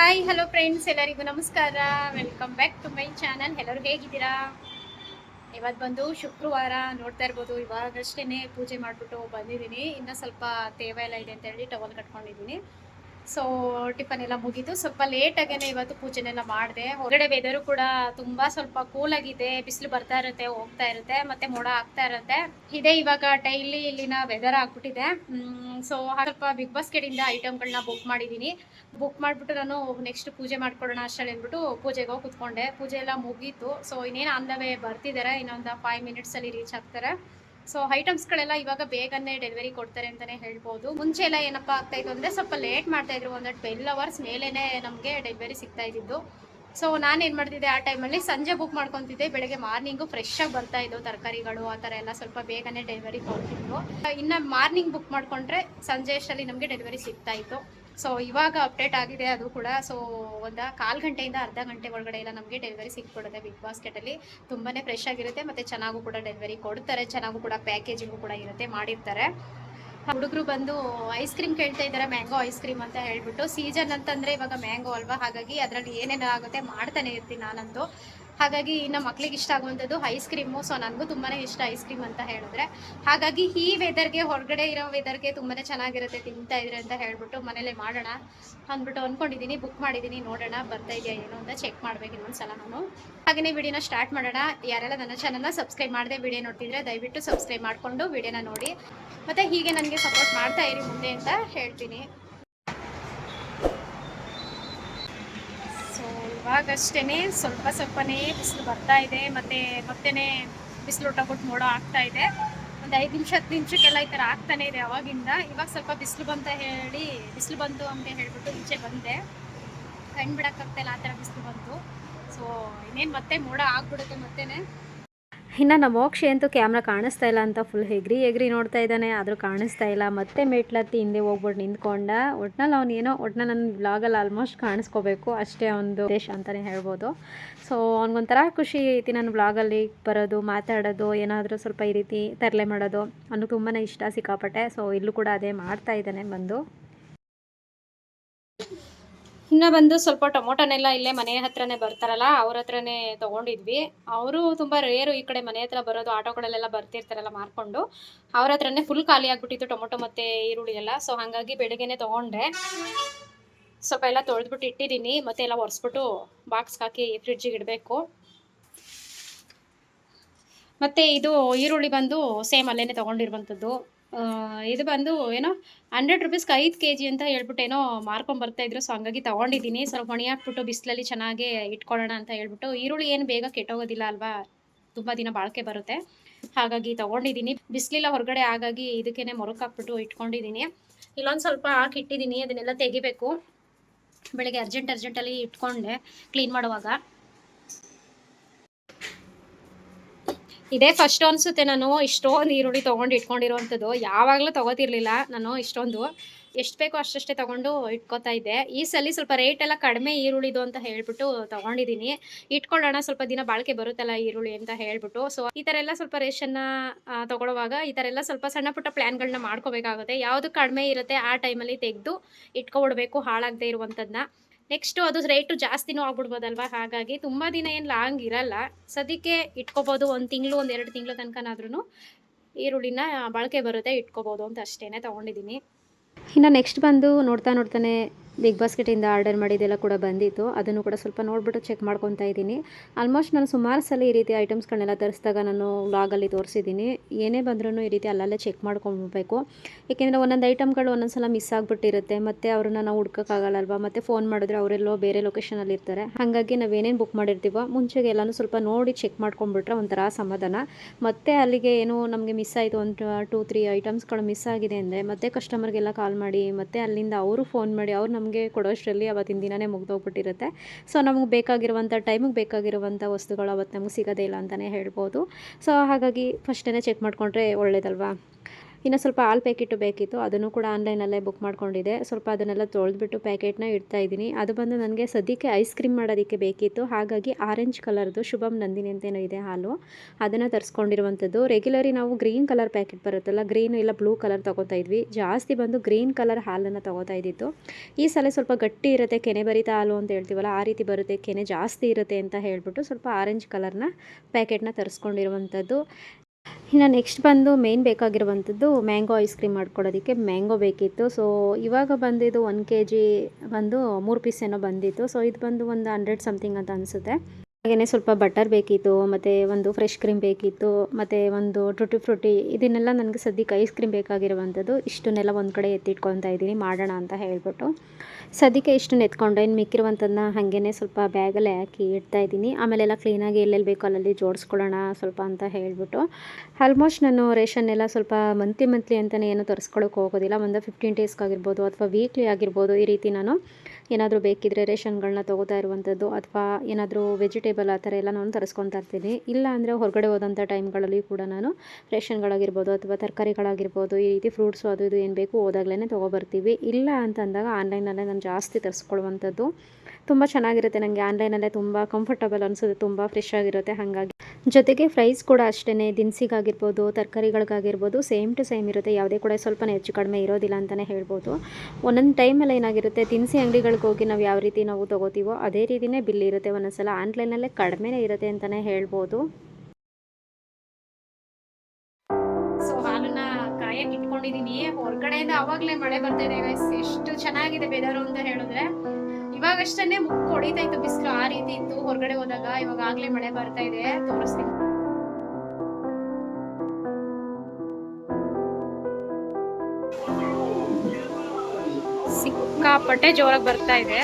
Hi hello friends ಎಲ್ಲರಿಗೂ ನಮಸ್ಕಾರ. Welcome back to my channel ಎಲ್ಲರೂ ಹೇಗಿದ್ದೀರಾ? ಇವತ್ತು ಬಂದು ಶುಕ್ರವಾರ ನೋಡ್ತಾ ಇರ್ಬೋದು. ಇವಾಗಷ್ಟೇ ಪೂಜೆ ಮಾಡಿಬಿಟ್ಟು ಬಂದಿದ್ದೀನಿ. ಇನ್ನೂ ಸ್ವಲ್ಪ ತೇವ ಎಲ್ಲ ಇದೆ ಅಂತ ಹೇಳಿ ಟವಲ್ ಕಟ್ಕೊಂಡಿದ್ದೀನಿ. ಸೊ ಟಿಫನ್ ಎಲ್ಲ ಮುಗೀತು ಸ್ವಲ್ಪ ಲೇಟಾಗೇನೆ ಇವತ್ತು ಪೂಜೆನೆಲ್ಲ ಮಾಡಿದೆ. ಹೊರಗಡೆ ವೆದರು ಕೂಡ ತುಂಬಾ ಸ್ವಲ್ಪ ಕೂಲ್ ಆಗಿದೆ. ಬಿಸಿಲು ಬರ್ತಾ ಇರುತ್ತೆ, ಹೋಗ್ತಾ ಇರುತ್ತೆ, ಮತ್ತೆ ಮೋಡ ಆಗ್ತಾ ಇರುತ್ತೆ. ಇದೇ ಇವಾಗ ಡೈಲಿ ಇಲ್ಲಿನ ವೆದರ್ ಆಗ್ಬಿಟ್ಟಿದೆ. ಸೊ ಸ್ವಲ್ಪ ಬಿಗ್ ಬಾಸ್ಕೆಟಿಂದ ಐಟಮ್ಗಳನ್ನ ಬುಕ್ ಮಾಡಿದ್ದೀನಿ ಬುಕ್ ಮಾಡಿಬಿಟ್ಟು ನಾನು ನೆಕ್ಸ್ಟ್ ಪೂಜೆ ಮಾಡ್ಕೊಡೋಣ ಅಷ್ಟೇ ಅಂದ್ಬಿಟ್ಟು ಪೂಜೆಗೆ ಹೋಗಿ ಕುತ್ಕೊಂಡೆ. ಪೂಜೆ ಎಲ್ಲ ಮುಗೀತು. ಸೊ ಇನ್ನೇನು ಆನ್ ಬರ್ತಿದ್ದಾರೆ ಇನ್ನೊಂದು ಫೈವ್ ಮಿನಿಟ್ಸಲ್ಲಿ ರೀಚ್ ಆಗ್ತಾರೆ. ಸೊ ಐಟಮ್ಸ್ಗಳೆಲ್ಲ ಇವಾಗ ಬೇಗನೆ ಡೆಲಿವರಿ ಕೊಡ್ತಾರೆ ಅಂತಾನೆ ಹೇಳ್ಬೋದು. ಮುಂಚೆ ಎಲ್ಲ ಏನಪ್ಪ ಆಗ್ತಾ ಇತ್ತು ಅಂದ್ರೆ ಸ್ವಲ್ಪ ಲೇಟ್ ಮಾಡ್ತಾ ಇದ್ರು, ಒಂದು ಟ್ವೆಲ್ ಅವರ್ಸ್ ಮೇಲೇ ನಮಗೆ ಡೆಲಿವರಿ ಸಿಗ್ತಾ ಇದ್ದಿದ್ದು. ಸೊ ನಾನು ಏನು ಮಾಡ್ತಿದ್ದೆ, ಆ ಟೈಮಲ್ಲಿ ಸಂಜೆ ಬುಕ್ ಮಾಡ್ಕೊತಿದ್ದೆ. ಬೆಳಗ್ಗೆ ಮಾರ್ನಿಂಗು ಫ್ರೆಶ್ ಆಗಿ ಬರ್ತಾ ಇದ್ದವು ತರಕಾರಿಗಳು, ಆ ಥರ ಎಲ್ಲ ಸ್ವಲ್ಪ ಬೇಗನೆ ಡೆಲಿವರಿ ಕೊಡ್ತಿದ್ವು ಇನ್ನು ಮಾರ್ನಿಂಗ್ ಬುಕ್ ಮಾಡ್ಕೊಂಡ್ರೆ ಸಂಜೆ ಅಷ್ಟರಲ್ಲಿ ನಮಗೆ ಡೆಲಿವರಿ ಸಿಗ್ತಾ ಇತ್ತು. ಸೊ ಇವಾಗ ಅಪ್ಡೇಟ್ ಆಗಿದೆ ಅದು ಕೂಡ. ಸೊ ಒಂದು ಕಾಲು ಗಂಟೆಯಿಂದ ಅರ್ಧ ಗಂಟೆ ಒಳಗಡೆ ಎಲ್ಲ ನಮಗೆ ಡೆಲಿವರಿ ಸಿಕ್ಬಿಡುತ್ತೆ ಬಿಗ್ ಬಾಸ್ಕೆಟಲ್ಲಿ ತುಂಬಾ ಫ್ರೆಶ್ ಆಗಿರುತ್ತೆ ಮತ್ತು ಚೆನ್ನಾಗೂ ಕೂಡ ಡೆಲಿವರಿ ಕೊಡ್ತಾರೆ. ಚೆನ್ನಾಗೂ ಕೂಡ ಪ್ಯಾಕೇಜಿಂಗು ಕೂಡ ಇರುತ್ತೆ, ಮಾಡಿರ್ತಾರೆ. ಹುಡುಗರು ಬಂದು ಐಸ್ ಕ್ರೀಮ್ ಕೇಳ್ತಾ ಇದ್ದಾರೆ ಮ್ಯಾಂಗೋ ಐಸ್ ಕ್ರೀಮ್ ಅಂತ ಹೇಳ್ಬಿಟ್ಟು. ಸೀಸನ್ ಅಂತಂದ್ರೆ ಇವಾಗ ಮ್ಯಾಂಗೋ ಅಲ್ವಾ? ಹಾಗಾಗಿ ಅದರಲ್ಲಿ ಏನೇನು ಆಗುತ್ತೆ ಮಾಡ್ತಾನೆ ಇರ್ತೀನಿ ನಾನಂತೂ. ಹಾಗಾಗಿ ನಮ್ಮ ಮಕ್ಳಿಗೆ ಇಷ್ಟ ಆಗುವಂಥದ್ದು ಐಸ್ ಕ್ರೀಮು ಸೊ ನನಗೂ ತುಂಬಾ ಇಷ್ಟ ಐಸ್ ಕ್ರೀಮ್ ಅಂತ ಹೇಳಿದ್ರೆ. ಹಾಗಾಗಿ ಈ ವೆದರ್ಗೆ ಹೊರಗಡೆ ಇರೋ ವೆದರ್ಗೆ ತುಂಬಾ ಚೆನ್ನಾಗಿರುತ್ತೆ ತಿಂತಾ ಇದ್ರೆ ಅಂತ ಹೇಳ್ಬಿಟ್ಟು ಮನೇಲೆ ಮಾಡೋಣ ಅಂದ್ಬಿಟ್ಟು ಅಂದ್ಕೊಂಡಿದ್ದೀನಿ ಬುಕ್ ಮಾಡಿದ್ದೀನಿ ನೋಡೋಣ ಬರ್ತಾ ಇದೆಯಾ ಏನು ಅಂತ ಚೆಕ್ ಮಾಡ್ಬೇಕು ಇನ್ನೊಂದ್ಸಲ ನಾನು. ಹಾಗೆಯೇ ವಿಡಿಯೋನ ಸ್ಟಾರ್ಟ್ ಮಾಡೋಣ. ಯಾರೆಲ್ಲ ನನ್ನ ಚಾನಲ್ನ ಸಬ್ಸ್ಕ್ರೈಬ್ ಮಾಡಿದೆ ವಿಡಿಯೋ ನೋಡ್ತಿದ್ರೆ ದಯವಿಟ್ಟು ಸಬ್ಸ್ಕ್ರೈಬ್ ಮಾಡಿಕೊಂಡು ವಿಡಿಯೋನ ನೋಡಿ. ಮತ್ತು ಹೀಗೆ ನನಗೆ ಸಪೋರ್ಟ್ ಮಾಡ್ತಾ ಇರಿ ಮುಂದೆ ಅಂತ ಹೇಳ್ತೀನಿ ಸೊ ಇವಾಗಷ್ಟೇ ಸ್ವಲ್ಪ ಸ್ವಲ್ಪನೇ ಬಿಸಿಲು ಬರ್ತಾ ಇದೆ, ಮತ್ತೆ ಮತ್ತೇ ಬಿಸಿಲು ಊಟಬಿಟ್ಟು ಮೋಡ ಆಗ್ತಾ ಇದೆ. ಒಂದು ಐದು ನಿಮಿಷ ಹತ್ತು ನಿಮಿಷಕ್ಕೆಲ್ಲ ಈ ಥರ ಆಗ್ತಾನೆ ಇದೆ ಅವಾಗಿಂದ. ಇವಾಗ ಸ್ವಲ್ಪ ಬಿಸಿಲು ಬಂತ ಹೇಳಿ, ಬಿಸಿಲು ಬಂತು ಅಂತ ಹೇಳ್ಬಿಟ್ಟು ಈಚೆ ಬಂದೆ. ಕಣ್ಣು ಬಿಡೋಕ್ಕಾಗ್ತಾಯಿಲ್ಲ ಆ ಥರ ಬಿಸಿಲು ಬಂತು. ಸೊ ಇನ್ನೇನು ಮತ್ತೆ ಮೋಡ ಆಗ್ಬಿಡುತ್ತೆ ಮತ್ತೇನೆ. ಇನ್ನು ನಮ್ಮ ಮೋಕ್ಷಿ ಅಂತೂ ಕ್ಯಾಮ್ರಾ ಕಾಣಿಸ್ತಾ ಇಲ್ಲ ಅಂತ ಫುಲ್ ಹೆಗ್ರಿ ಹೆಗ್ರಿ ನೋಡ್ತಾ ಇದ್ದಾನೆ. ಆದರೂ ಕಾಣಿಸ್ತಾ ಇಲ್ಲ. ಮತ್ತೆ ಮೆಟ್ಲತ್ತಿ ಹಿಂದೆ ಹೋಗ್ಬಿಟ್ಟು ನಿಂತ್ಕೊಂಡ. ಒಟ್ನಲ್ಲಿ ಅವ್ನು ಏನೋ, ಒಟ್ನಲ್ಲಿ ನನ್ನ ಬ್ಲಾಗಲ್ಲಿ ಆಲ್ಮೋಸ್ಟ್ ಕಾಣಿಸ್ಕೋಬೇಕು. ಅಷ್ಟೇ ಒಂದು ದೇಶ ಅಂತಲೇ ಹೇಳ್ಬೋದು. ಸೊ ಅವ್ನಿಗೊಂಥರ ಖುಷಿ ಐತಿ ನನ್ನ ಬ್ಲಾಗಲ್ಲಿ ಬರೋದು, ಮಾತಾಡೋದು, ಏನಾದರೂ ಸ್ವಲ್ಪ ಈ ರೀತಿ ತರಲೆ ಮಾಡೋದು. ಅವ್ನು ತುಂಬಾ ಇಷ್ಟ ಸಿಕ್ಕಾಪಟ್ಟೆ. ಸೊ ಇಲ್ಲೂ ಕೂಡ ಅದೇ ಮಾಡ್ತಾ ಇದ್ದಾನೆ ಬಂದು. ಇನ್ನು ಬಂದು ಸ್ವಲ್ಪ ಟೊಮೊಟೊನೆಲ್ಲ ಇಲ್ಲೇ ಮನೆ ಹತ್ರನೇ ಬರ್ತಾರಲ್ಲ, ಅವ್ರ ಹತ್ರನೇ ತಗೊಂಡಿದ್ವಿ. ಅವರು ತುಂಬ ರೇರು ಈ ಕಡೆ ಮನೆ ಹತ್ರ ಬರೋದು, ಆಟೋಗಳಲ್ಲೆಲ್ಲ ಬರ್ತಿರ್ತಾರಲ್ಲ ಮಾರ್ಕೊಂಡು, ಅವ್ರ ಹತ್ರನೇ ಫುಲ್ ಖಾಲಿ ಆಗ್ಬಿಟ್ಟಿತ್ತು ಟೊಮೊಟೊ ಮತ್ತೆ ಈರುಳ್ಳಿ ಎಲ್ಲ. ಸೊ ಹಾಗಾಗಿ ಬೆಳಿಗ್ಗೆನೆ ತೊಗೊಂಡೆ. ಸ್ವಲ್ಪ ಎಲ್ಲ ತೊಳೆದ್ಬಿಟ್ಟು ಇಟ್ಟಿದ್ದೀನಿ, ಮತ್ತೆ ಎಲ್ಲ ಒರೆಸ್ಬಿಟ್ಟು ಬಾಕ್ಸ್ಗೆ ಹಾಕಿ ಫ್ರಿಡ್ಜಿಗೆ ಇಡಬೇಕು. ಮತ್ತು ಇದು ಈರುಳ್ಳಿ ಬಂದು ಸೇಮ್ ಅಲ್ಲೇ ತೊಗೊಂಡಿರುವಂಥದ್ದು ಇದು ಬಂದು ಏನೋ ಹಂಡ್ರೆಡ್ ರುಪೀಸ್ಗೆ ಐದು ಕೆ ಜಿ ಅಂತ ಹೇಳ್ಬಿಟ್ಟು ಏನೋ ಮಾರ್ಕೊಂಡು ಬರ್ತಾ ಇದ್ರು. ಸೊ ಹಂಗಾಗಿ ತೊಗೊಂಡಿದ್ದೀನಿ. ಸ್ವಲ್ಪ ಹೊಣೆ ಹಾಕ್ಬಿಟ್ಟು ಬಿಸಿಲಲ್ಲಿ ಚೆನ್ನಾಗಿ ಇಟ್ಕೊಳ್ಳೋಣ ಅಂತ ಹೇಳ್ಬಿಟ್ಟು. ಈರುಳ್ಳಿ ಏನು ಬೇಗ ಕೆಟ್ಟೋಗೋದಿಲ್ಲ ಅಲ್ವಾ? ತುಂಬ ದಿನ ಬಾಳಿಕೆ ಬರುತ್ತೆ. ಹಾಗಾಗಿ ತೊಗೊಂಡಿದ್ದೀನಿ. ಬಿಸಿಲಿಲ್ಲ ಹೊರಗಡೆ ಹಾಗಾಗಿ ಇದಕ್ಕೇನೆ ಮೊರಕಾಕ್ಬಿಟ್ಟು ಹಾಕ್ಬಿಟ್ಟು ಇಟ್ಕೊಂಡಿದ್ದೀನಿ. ಇಲ್ಲೊಂದು ಸ್ವಲ್ಪ ಹಾಕಿ ಇಟ್ಟಿದ್ದೀನಿ. ಅದನ್ನೆಲ್ಲ ತೆಗಿಬೇಕು. ಬೆಳಿಗ್ಗೆ ಅರ್ಜೆಂಟ್ ಅರ್ಜೆಂಟಲ್ಲಿ ಇಟ್ಕೊಂಡೆ. ಕ್ಲೀನ್ ಮಾಡುವಾಗ. ಇದೇ ಫಸ್ಟ್ ಅನಿಸುತ್ತೆ ನಾನು, ಇಷ್ಟೊಂದು ಈರುಳ್ಳಿ ತೊಗೊಂಡು ಇಟ್ಕೊಂಡಿರುವಂಥದ್ದು ಯಾವಾಗಲೂ ತೊಗೋತಿರ್ಲಿಲ್ಲ ನಾನು ಇಷ್ಟೊಂದು. ಎಷ್ಟು ಬೇಕೋ ಅಷ್ಟಷ್ಟೇ ತೊಗೊಂಡು ಇಟ್ಕೋತಾ ಇದ್ದೆ. ಈ ಸಲ ಸ್ವಲ್ಪ ರೇಟ್ ಎಲ್ಲ ಕಡಿಮೆ ಈರುಳ್ಳಿದು ಅಂತ ಹೇಳ್ಬಿಟ್ಟು ತೊಗೊಂಡಿದ್ದೀನಿ ಇಟ್ಕೊಳ್ಳೋಣ, ಸ್ವಲ್ಪ ದಿನ ಬಾಳಿಕೆ ಬರುತ್ತಲ್ಲ ಈರುಳ್ಳಿ ಅಂತ ಹೇಳ್ಬಿಟ್ಟು. ಸೊ ಈ ಥರ ಎಲ್ಲ ಸ್ವಲ್ಪ ರೇಷನ್ನ ತೊಗೊಳ್ಳುವಾಗ ಈ ಥರ ಎಲ್ಲ ಸ್ವಲ್ಪ ಸಣ್ಣ ಪುಟ್ಟ ಪ್ಲ್ಯಾನ್ಗಳನ್ನ ಮಾಡ್ಕೋಬೇಕಾಗುತ್ತೆ. ಯಾವುದು ಕಡಿಮೆ ಇರುತ್ತೆ ಆ ಟೈಮಲ್ಲಿ ತೆಗೆದು ಇಟ್ಕೊಬಿಡ್ಬೇಕು ಹಾಳಾಗದೇ ಇರುವಂಥದ್ದನ್ನ ನೆಕ್ಸ್ಟು ಅದು ರೇಟು ಜಾಸ್ತಿನೂ ಆಗ್ಬಿಡ್ಬೋದಲ್ವಾ? ಹಾಗಾಗಿ ತುಂಬ ದಿನ ಏನು ಲಾಂಗ್ ಇರಲ್ಲ. ಸದ್ಯಕ್ಕೆ ಇಟ್ಕೋಬೋದು, ಒಂದು ತಿಂಗಳು, ಒಂದು ಎರಡು ತಿಂಗಳು ತನಕನಾದ್ರೂ ಈರುಳ್ಳಿನ ಬಳಕೆ ಬರುತ್ತೆ, ಇಟ್ಕೋಬೋದು ಅಂತ ಅಷ್ಟೇ ತೊಗೊಂಡಿದ್ದೀನಿ. ಇನ್ನು ನೆಕ್ಸ್ಟ್ ಬಂದು ನೋಡ್ತಾ ನೋಡ್ತಾನೆ ಬಿಗ್ ಬಾಸ್ಕೆಟಿಂದ ಆರ್ಡರ್ ಮಾಡಿದ್ದೆಲ್ಲ ಕೂಡ ಬಂದಿತ್ತು. ಅದನ್ನು ಕೂಡ ಸ್ವಲ್ಪ ನೋಡಿಬಿಟ್ಟು ಚೆಕ್ ಮಾಡ್ಕೊತಾ ಇದ್ದೀನಿ. ಆಲ್ಮೋಸ್ಟ್ ನಾನು ಸುಮಾರು ಸಲ ಈ ರೀತಿ ಐಟಮ್ಸ್ಗಳನ್ನೆಲ್ಲ ತರಿಸಿದಾಗ ನಾನು ಲಾಗಲ್ಲಿ ತೋರಿಸಿದ್ದೀನಿ. ಏನೇ ಬಂದ್ರೂ ಈ ರೀತಿ ಅಲ್ಲಲ್ಲೇ ಚೆಕ್ ಮಾಡ್ಕೊಬೇಕು ಏಕೆಂದರೆ ಒಂದೊಂದು ಐಟಮ್ಗಳು ಒಂದೊಂದು ಸಲ ಮಿಸ್ ಆಗಿಬಿಟ್ಟಿರುತ್ತೆ. ಮತ್ತು ಅವ್ರನ್ನ ನಾವು ಹುಡ್ಕೋಕ್ಕಾಗಲ್ಲಲ್ವ? ಮತ್ತು ಫೋನ್ ಮಾಡಿದ್ರೆ ಅವರೆಲ್ಲೋ ಬೇರೆ ಲೊಕೇಶನಲ್ಲಿ ಇರ್ತಾರೆ. ಹಾಗಾಗಿ ನಾವೇನೇನು ಬುಕ್ ಮಾಡಿರ್ತೀವೋ ಮುಂಚೆಗೆ ಎಲ್ಲನೂ ಸ್ವಲ್ಪ ನೋಡಿ ಚೆಕ್ ಮಾಡ್ಕೊಂಡ್ಬಿಟ್ರೆ ಒಂಥರ ಸಮಾಧಾನ. ಮತ್ತೆ ಅಲ್ಲಿಗೆ ಏನು ನಮಗೆ ಮಿಸ್ ಆಯಿತು ಒಂದು ಟೂ ತ್ರೀ ಐಟಮ್ಸ್ಗಳು ಮಿಸ್ ಆಗಿದೆ ಅಂದರೆ ಮತ್ತೆ ಕಸ್ಟಮರ್ಗೆಲ್ಲ ಕಾಲ್ ಮಾಡಿ, ಮತ್ತೆ ಅಲ್ಲಿಂದ ಅವರು ಫೋನ್ ಮಾಡಿ, ಅವ್ರು ನಮಗೆ ಕೊಡೋಷ್ಟರಲ್ಲಿ ಅವತ್ತಿನ ದಿನವೇ ಮುಗ್ದೋಗ್ಬಿಟ್ಟಿರುತ್ತೆ. ಸೊ ನಮಗೆ ಬೇಕಾಗಿರುವಂಥ ಟೈಮಿಗೆ ಬೇಕಾಗಿರುವಂಥ ವಸ್ತುಗಳು ಅವತ್ತು ನಮಗೆ ಸಿಗೋದೇ ಇಲ್ಲ ಅಂತಲೇ ಹೇಳ್ಬೋದು. ಸೊ ಹಾಗಾಗಿ ಫಸ್ಟೇ ಚೆಕ್ ಮಾಡಿಕೊಂಡ್ರೆ ಒಳ್ಳೇದಲ್ವಾ? ಇನ್ನು ಸ್ವಲ್ಪ ಹಾಲು ಪ್ಯಾಕೆಟು ಬೇಕಿತ್ತು, ಅದನ್ನು ಕೂಡ ಆನ್ಲೈನಲ್ಲೇ ಬುಕ್ ಮಾಡ್ಕೊಂಡಿದ್ದೆ. ಸ್ವಲ್ಪ ಅದನ್ನೆಲ್ಲ ತೊಳೆದ್ಬಿಟ್ಟು ಪ್ಯಾಕೆಟ್ನ ಇಡ್ತಾ ಇದ್ದೀನಿ. ಅದು ಬಂದು ನನಗೆ ಸದ್ಯಕ್ಕೆ ಐಸ್ ಕ್ರೀಮ್ ಮಾಡೋದಕ್ಕೆ ಬೇಕಿತ್ತು. ಹಾಗಾಗಿ ಆರೆಂಜ್ ಕಲರ್ದು ಶುಭಮ್ ನಂದಿನಿ ಅಂತೇನೋ ಇದೆ ಹಾಲು. ಅದನ್ನು ತರಿಸ್ಕೊಂಡಿರುವಂಥದ್ದು. ರೆಗ್ಯುಲರಿ ನಾವು ಗ್ರೀನ್ ಕಲರ್ ಪ್ಯಾಕೆಟ್ ಬರುತ್ತಲ್ಲ, ಗ್ರೀನ್ ಇಲ್ಲ ಬ್ಲೂ ಕಲರ್ ತೊಗೋತಾ ಇದ್ವಿ. ಜಾಸ್ತಿ ಬಂದು ಗ್ರೀನ್ ಕಲರ್ ಹಾಲನ್ನು ತೊಗೋತಾ ಇದ್ದಿತ್ತು. ಈ ಸಲ ಸ್ವಲ್ಪ ಗಟ್ಟಿ ಇರುತ್ತೆ, ಕೆನೆ ಬರಿತ ಹಾಲು ಅಂತ ಹೇಳ್ತೀವಲ್ಲ, ಆ ರೀತಿ ಬರುತ್ತೆ, ಕೆನೆ ಜಾಸ್ತಿ ಇರುತ್ತೆ ಅಂತ ಹೇಳ್ಬಿಟ್ಟು ಸ್ವಲ್ಪ ಆರೆಂಜ್ ಕಲರ್ನ ಪ್ಯಾಕೆಟ್ನ ತರಿಸ್ಕೊಂಡಿರುವಂಥದ್ದು. ಇನ್ನು ನೆಕ್ಸ್ಟ್ ಬಂದು ಮೇನ್ ಬೇಕಾಗಿರುವಂಥದ್ದು ಮ್ಯಾಂಗೋ ಐಸ್ ಕ್ರೀಮ್ ಮಾಡ್ಕೊಡೋದಕ್ಕೆ ಮ್ಯಾಂಗೋ ಬೇಕಿತ್ತು. ಸೊ ಇವಾಗ ಬಂದಿದ್ದು ಒನ್ ಕೆ ಜಿ ಬಂದು ಮೂರು ಪೀಸ್ ಏನೋ ಬಂದಿತ್ತು. ಸೊ ಇದು ಬಂದು ಒಂದು ಹಂಡ್ರೆಡ್ ಸಮಥಿಂಗ್ ಅಂತ ಅನಿಸುತ್ತೆ. ಹಾಗೆಯೇ ಸ್ವಲ್ಪ ಬಟರ್ ಬೇಕಿತ್ತು, ಮತ್ತು ಒಂದು ಫ್ರೆಶ್ ಕ್ರೀಮ್ ಬೇಕಿತ್ತು, ಮತ್ತು ಒಂದು ಟುಟಿ ಫ್ರೂಟಿ ಇದನ್ನೆಲ್ಲ ನನಗೆ ಸದ್ಯಕ್ಕೆ ಐಸ್ ಕ್ರೀಮ್ ಬೇಕಾಗಿರುವಂಥದ್ದು. ಇಷ್ಟನ್ನೆಲ್ಲ ಒಂದು ಕಡೆ ಎತ್ತಿಟ್ಕೊತಾ ಇದ್ದೀನಿ, ಮಾಡೋಣ ಅಂತ ಹೇಳಿಬಿಟ್ಟು. ಸದ್ಯಕ್ಕೆ ಇಷ್ಟನ್ನು ಎತ್ಕೊಂಡೆ ಇನ್ನು ಮಿಕ್ಕಿರುವಂಥದ್ದನ್ನ ಹಾಗೇ ಸ್ವಲ್ಪ ಬ್ಯಾಗಲ್ಲೇ ಹಾಕಿ ಇಡ್ತಾ ಇದ್ದೀನಿ. ಆಮೇಲೆಲ್ಲ ಕ್ಲೀನಾಗಿ ಎಲ್ಲೆಲ್ಲಿ ಬೇಕೋ ಅಲ್ಲಲ್ಲಿ ಜೋಡಿಸ್ಕೊಳ್ಳೋಣ ಸ್ವಲ್ಪ ಅಂತ ಹೇಳಿಬಿಟ್ಟು. ಆಲ್ಮೋಸ್ಟ್ ನಾನು ರೇಷನ್ ಎಲ್ಲ ಸ್ವಲ್ಪ ಮಂತ್ಲಿ ಮಂತ್ಲಿ ಅಂತಲೇ ಏನು ತರಿಸ್ಕೊಳ್ಳೋಕೆ ಹೋಗೋದಿಲ್ಲ. ಒಂದು ಫಿಫ್ಟೀನ್ ಡೇಸ್ಗಾಗಿರ್ಬೋದು ಅಥವಾ ವೀಕ್ಲಿ ಆಗಿರ್ಬೋದು ಈ ರೀತಿ ನಾನು ಏನಾದರೂ ಬೇಕಿದ್ದರೆ ರೇಷನ್ಗಳನ್ನ ತೊಗೋತಾ ಇರುವಂಥದ್ದು ಅಥವಾ ಏನಾದರೂ ವೆಜಿಟೇಬಲ್ ಆ ಥರ ಎಲ್ಲ ನಾನು ತರಿಸ್ಕೊತಾ ಇರ್ತೀನಿ. ಇಲ್ಲ ಅಂದರೆ ಹೊರಗಡೆ ಹೋದಂಥ ಟೈಮ್ಗಳಲ್ಲಿ ಕೂಡ ನಾನು ರೇಷನ್ಗಳಾಗಿರ್ಬೋದು ಅಥವಾ ತರಕಾರಿಗಳಾಗಿರ್ಬೋದು ಈ ರೀತಿ ಫ್ರೂಟ್ಸು ಅದು ಇದು ಏನು ಬೇಕು ಹೋದಾಗಲೇ ತೊಗೊಬರ್ತೀವಿ. ಇಲ್ಲ ಅಂತ ಅಂದಾಗ ಆನ್ಲೈನಲ್ಲೇ ನಾನು ಜಾಸ್ತಿ ತರಿಸ್ಕೊಳ್ಳುವಂಥದ್ದು ತುಂಬ ಚೆನ್ನಾಗಿರುತ್ತೆ. ನನಗೆ ಆನ್ಲೈನಲ್ಲೇ ತುಂಬ ಕಂಫರ್ಟಬಲ್ ಅನಿಸುತ್ತೆ. ತುಂಬ ಫ್ರೆಶ್ ಆಗಿರುತ್ತೆ. ಹಾಗಾಗಿ ಜೊತೆಗೆ ಪ್ರೈಸ್ ಕೂಡ ಅಷ್ಟೇ ದಿನಸಿಗಾಗಿರ್ಬೋದು, ತರಕಾರಿಗಳಿಗಾಗಿರ್ಬೋದು, ಸೇಮ್ ಟು ಸೇಮ್ ಇರುತ್ತೆ. ಯಾವುದೇ ಕೂಡ ಸ್ವಲ್ಪ ಹೆಚ್ಚು ಕಡಿಮೆ ಇರೋದಿಲ್ಲ ಅಂತಲೇ ಹೇಳ್ಬೋದು. ಒಂದೊಂದು ಟೈಮಲ್ಲಿ ಏನಾಗಿರುತ್ತೆ, ದಿನಸಿ ಅಂಗಡಿಗಳಿಗೆ ಹೋಗಿ ನಾವು ಯಾವ ರೀತಿ ನಾವು ತೊಗೋತೀವೋ ಅದೇ ರೀತಿಯೇ ಬಿಲ್ ಇರುತ್ತೆ ಒಂದೊಂದ್ಸಲ. ಆನ್ಲೈನಲ್ಲೇ ಕಡಿಮೆನೇ ಇರುತ್ತೆ ಅಂತಲೇ ಹೇಳ್ಬೋದು. ಸೊ ಇಟ್ಕೊಂಡಿದೀನಿ. ಹೊರಗಡೆಯಿಂದ ಅವಾಗ್ಲೇ ಮಳೆ ಬರ್ತಾ ಇದೆ ಎಷ್ಟು ಚೆನ್ನಾಗಿದೆ ಬೆದರು ಅಂತ ಹೇಳಿದ್ರೆ. ಇವಾಗಷ್ಟೇ ಮುಕ್ ಹೊಡಿತಾ ಇತ್ತು, ಬಿಸಿಲು ಆ ರೀತಿ ಇತ್ತು. ಹೊರಗಡೆ ಹೋದಾಗ ಇವಾಗ ಆಗ್ಲೇ ಮಳೆ ಬರ್ತಾ ಇದೆ. ತೋರಿಸ್ತೀನಿ. ಸಿಕ್ಕಾಪಟ್ಟೆ ಜೋರಾಗಿ ಬರ್ತಾ ಇದೆ.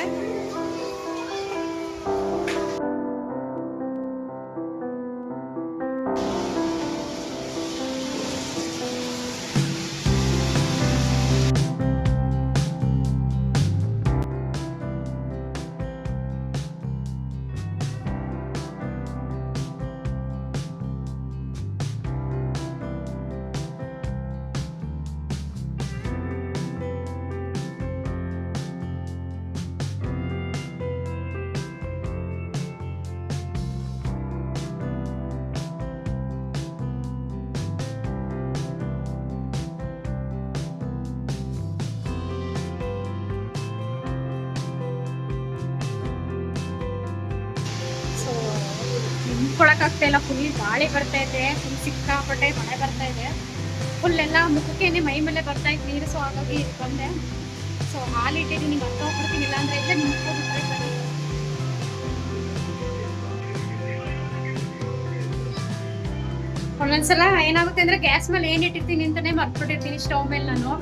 ನಿಂತ್ಕೊಳಕ್ಕಾಗ್ತಾ ಇಲ್ಲ. ಫುಲ್ ಗಾಳಿ ಬರ್ತಾ ಇದೆ ಫುಲ್ ಸಿಕ್ಕಾಪಟ್ಟೆ ಮಳೆ ಬರ್ತಾ ಇದೆ. ಫುಲ್ ಎಲ್ಲ ಮುಖಕ್ಕೇನೆ ಮೈ ಮೇಲೆ ಬರ್ತಾ ಇತ್ತು ನೀರು. ಸೊ ಹಾಗಾಗಿ ಬಂದೆ. ಸೊ ಹಾಲು ಇಟ್ಟಿದ್ದೀನಿ ಮತ್ತೆ ಹೋಗ್ಬಿಡ್ತೀನಿ. ಇಲ್ಲ ಅಂದ್ರೆ ಇಲ್ಲೇ ಸರಿ ಒಂದೊಂದ್ಸಲ ಏನಾಗುತ್ತೆ ಅಂದ್ರೆ ಗ್ಯಾಸ್ ಮೇಲೆ ಏನ್ ಇಟ್ಟಿರ್ತೀನಿ ಅಂತಾನೆ ಮರ್ತ್ಬಿಟ್ಟಿರ್ತೀನಿ ಸ್ಟವ್ ಮೇಲೆ ನಾನು.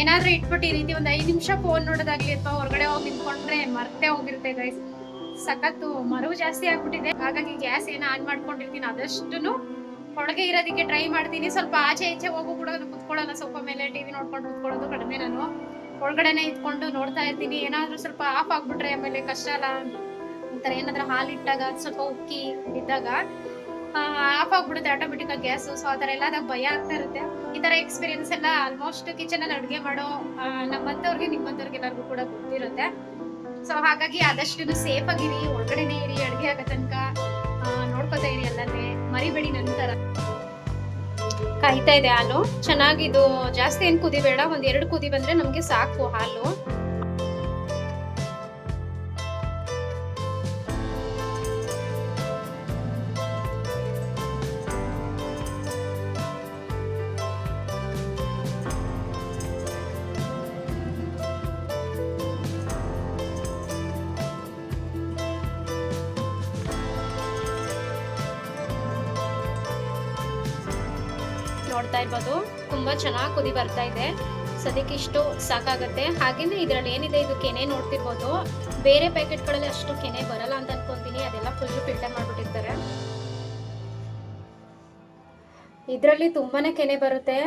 ಏನಾದ್ರೂ ಇಟ್ಬಿಟ್ಟು ಈ ರೀತಿ ಒಂದ್ ಐದ್ ನಿಮಿಷ ಫೋನ್ ನೋಡೋದಾಗ್ಲಿ ಅಥವಾ ಹೊರಗಡೆ ಹೋಗಿ ನಿಂತ್ಕೊಂಡ್ರೆ ಮರ್ತೇ ಹೋಗಿರುತ್ತೆ ಗೈಸ್ ಸಖತ್ತು ಮರವು ಜಾಸ್ತಿ ಆಗ್ಬಿಟ್ಟಿದೆ. ಹಾಗಾಗಿ ಗ್ಯಾಸ್ ಏನೋ ಆನ್ ಮಾಡ್ಕೊಂಡಿರ್ತೀನಿ. ಅದಷ್ಟು ಹೊಳಗೆ ಇರೋದಕ್ಕೆ ಟ್ರೈ ಮಾಡ್ತೀನಿ. ಸ್ವಲ್ಪ ಆಚೆ ಈಚೆ ಹೋಗು ಕೂಡ ಕುತ್ಕೊಳ್ಳಲ್ಲ. ಸ್ವಲ್ಪ ಮೇಲೆ ಟಿವಿ ನೋಡ್ಕೊಂಡು ಕುತ್ಕೊಳ್ಳೋದು ಕಡಿಮೆ ನಾನು. ಒಳಗಡೆನೆ ಇದ್ಕೊಂಡು ನೋಡ್ತಾ ಇರ್ತೀನಿ. ಏನಾದ್ರೂ ಸ್ವಲ್ಪ ಆಫ್ ಆಗ್ಬಿಟ್ರೆ ಆಮೇಲೆ ಕಷ್ಟ ಅಲ್ಲ. ಒಂಥರ ಏನಾದ್ರೂ ಹಾಲು ಇಟ್ಟಾಗ, ಸ್ವಲ್ಪ ಉಕ್ಕಿ ಇದ್ದಾಗ ಆಫ್ ಆಗ್ಬಿಡುತ್ತೆ ಆಟೋಮೆಟಿಕ್ ಆಗಿ ಗ್ಯಾಸ್. ಸೊ ಆ ಥರ ಎಲ್ಲ ಅದಾಗ ಭಯ ಆಗ್ತಾ ಇರುತ್ತೆ. ಈ ತರ ಎಕ್ಸ್ಪೀರಿಯನ್ಸ್ ಎಲ್ಲ ಆಲ್ಮೋಸ್ಟ್ ಕಿಚನ್ ಅಲ್ಲಿ ಅಡುಗೆ ಮಾಡೋ ನಮ್ಮಂಥವ್ರಿಗೆ ನಿಮ್ಮಂತವ್ರಿಗೆ ಎಲ್ಲರಿಗೂ ಕೂಡ ಗೊತ್ತಿರುತ್ತೆ. ಸೊ ಹಾಗಾಗಿ ಆದಷ್ಟು ಸೇಫ್ ಆಗಿರಿ, ಒಳಗಡೆನೆ ಇರಿ, ಅಡುಗೆ ಆಗೋ ತನಕ ನೋಡ್ಕೊತಾ ಇರಿ ಎಲ್ಲನೇ ಮರಿಬೇಡಿ ನಂತರ ಕಾಯ್ತಾ ಇದೆ ಹಾಲು. ಚೆನ್ನಾಗಿದು, ಜಾಸ್ತಿ ಏನ್ ಕುದಿಬೇಡ ಒಂದ್ ಎರಡು ಕುದಿ ಬಂದ್ರೆ ನಮ್ಗೆ ಸಾಕು ಹಾಲು. ನೋಡ್ತಾ ಇರ್ಬೋದು. ತುಂಬಾ ಚೆನ್ನಾಗಿ ಕುದಿ ಬರ್ತಾ ಇದೆ. ಸದ್ಯಕ್ಕೆ ಇಷ್ಟು ಸಾಕಾಗುತ್ತೆ. ಹಾಗೇನೆ ಇದರಲ್ಲಿ ಏನಿದೆ? ಇದು ಕೆನೆ ನೋಡ್ತಿರ್ಬೋದು. ಬೇರೆ ಪ್ಯಾಕೆಟ್ಗಳಲ್ಲಿ ಅಷ್ಟು ಕೆನೆ ಬರಲ್ಲ ಅಂತ ಅನ್ಕೊಂತೀನಿ. ಅದೆಲ್ಲ ಫುಲ್ ಫಿಲ್ಟರ್ ಮಾಡ್ಬಿಟ್ಟಿರ್ತಾರೆ. ಇದರಲ್ಲಿ ತುಂಬಾನೇ ಕೆನೆ ಬರುತ್ತೆ.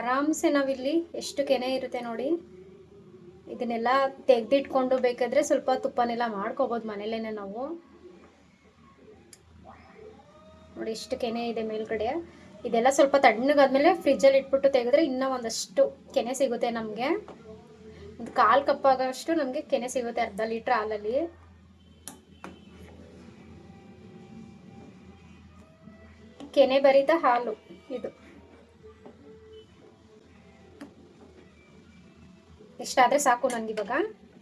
ಆರಾಮ್ಸೆ ನಾವಿಲ್ಲಿ ಎಷ್ಟು ಕೆನೆ ಇರುತ್ತೆ ನೋಡಿ. ಇದನ್ನೆಲ್ಲ ತೆಗೆದಿಟ್ಕೊಂಡು ಬೇಕಾದ್ರೆ ಸ್ವಲ್ಪ ತುಪ್ಪನೆಲ್ಲ ಮಾಡ್ಕೋಬೋದು ಮನೇಲೇನೆ ನಾವು. ನೋಡಿ, ಇಷ್ಟು ಕೆನೆ ಇದೆ ಮೇಲ್ಗಡೆ. ಇದೆಲ್ಲ ಸ್ವಲ್ಪ ತಣ್ಣಗಾದ್ಮೇಲೆ ಫ್ರಿಜ್ಜಲ್ಲಿ ಇಟ್ಬಿಟ್ಟು ತೆಗೆದ್ರೆ ಇನ್ನೂ ಒಂದಷ್ಟು ಕೆನೆ ಸಿಗುತ್ತೆ ನಮಗೆ. ಒಂದು ಕಾಲು ಕಪ್ ಆಗೋಷ್ಟು ನಮಗೆ ಕೆನೆ ಸಿಗುತ್ತೆ ಅರ್ಧ ಲೀಟ್ರ್ ಹಾಲಲ್ಲಿ. ಕೆನೆ ಭರಿತ ಹಾಲು ಇದು. ಇಷ್ಟಾದರೆ ಸಾಕು ನನಗೆ ಇವಾಗ.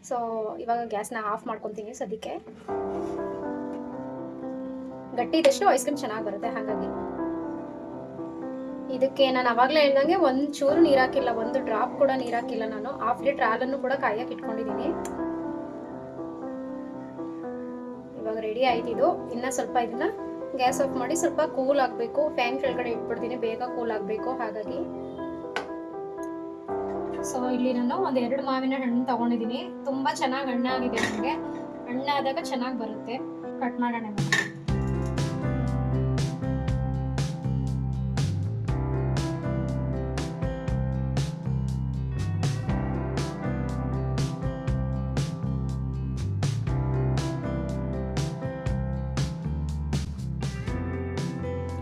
ಸೊ ಇವಾಗ ಗ್ಯಾಸ್ನ ಆಫ್ ಮಾಡ್ಕೊತೀನಿ ಸದ್ಯಕ್ಕೆ. ಗಟ್ಟಿ ಇದ್ದಷ್ಟು ಐಸ್ ಕ್ರೀಮ್ ಚೆನ್ನಾಗಿ ಬರುತ್ತೆ, ಹಾಗಾಗಿ. ಇದಕ್ಕೆ ನಾನು ಅವಾಗಲೇ ಹೇಳ್ದಂಗೆ ಒಂದು ಚೂರು ನೀರು ಹಾಕಿಲ್ಲ ಒಂದು ಡ್ರಾಪ್ ಕೂಡ ನೀರು ಹಾಕಿಲ್ಲ ನಾನು. ಹಾಫ್ ಲೀಟ್ರ್ ಹಾಲನ್ನು ಕೂಡ ಕಾಯಕ್ಕೆ ಇಟ್ಕೊಂಡಿದ್ದೀನಿ ಇವಾಗ ರೆಡಿ ಆಯ್ತು ಇದು. ಇನ್ನ ಸ್ವಲ್ಪ ಇದನ್ನ ಗ್ಯಾಸ್ ಆಫ್ ಮಾಡಿ ಸ್ವಲ್ಪ ಕೂಲ್ ಆಗಬೇಕು. ಫ್ಯಾನ್ ಕೆಳಗಡೆ ಇಟ್ಬಿಡ್ತೀನಿ. ಬೇಗ ಕೂಲ್ ಆಗಬೇಕು. ಹಾಗಾಗಿ ಸೊ ಇಲ್ಲಿ ನಾನು ಒಂದು ಎರಡು ಮಾವಿನ ಹಣ್ಣು ತಗೊಂಡಿದ್ದೀನಿ ತುಂಬ ಚೆನ್ನಾಗಿ ಹಣ್ಣಾಗಿದೆ ನನಗೆ ಹಣ್ಣಾದಾಗ ಚೆನ್ನಾಗಿ ಬರುತ್ತೆ. ಕಟ್ ಮಾಡೋಣ.